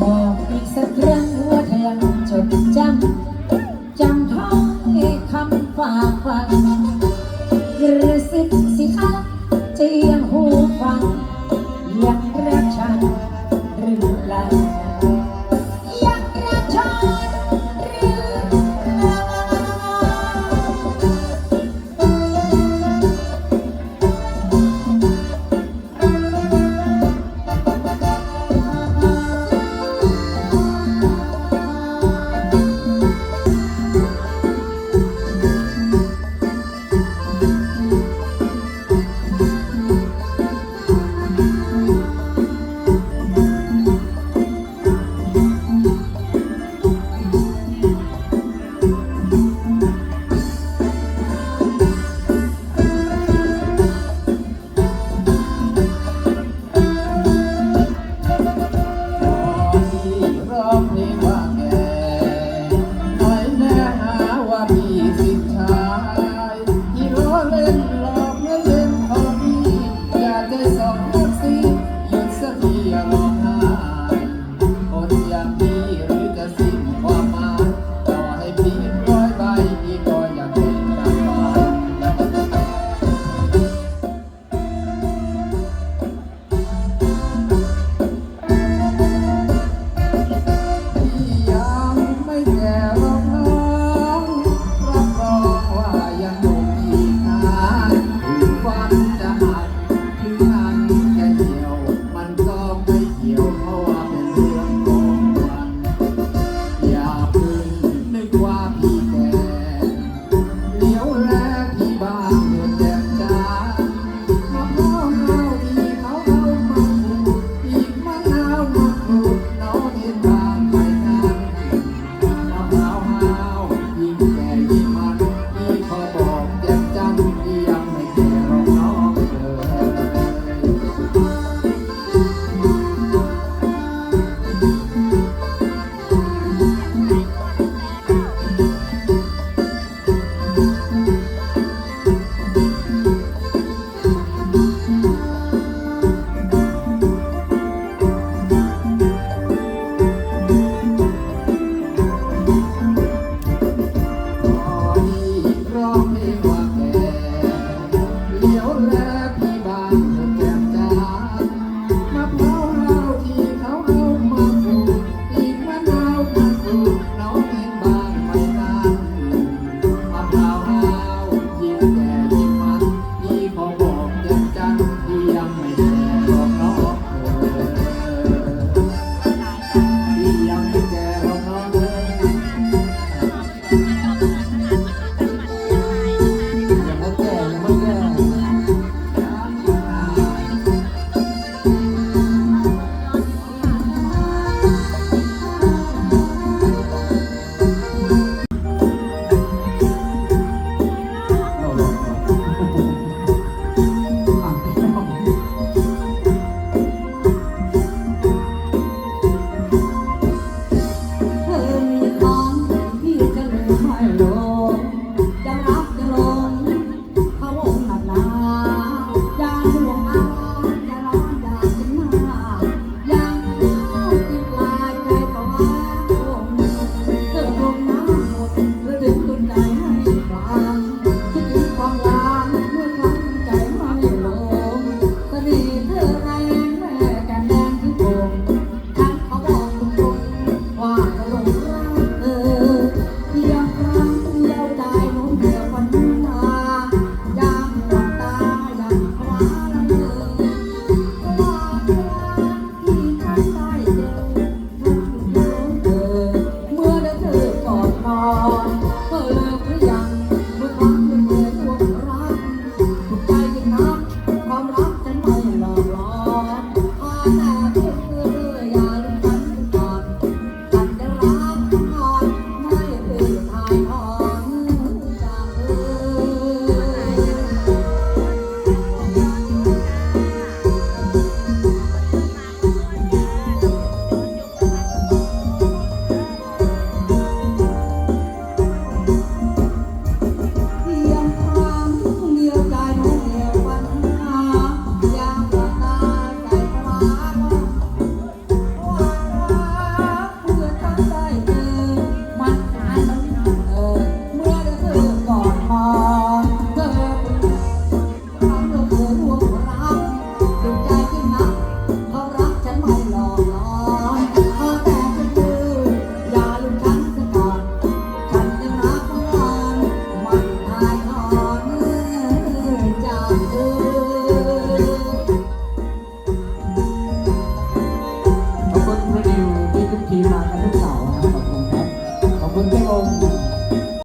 บอกอีกสักครั้งว่าเธอยังจดจำจำท้องคำฝากฝังกรืะสิบสิคะจะยังหูฟัง ยังรักฉันหรือเปล่า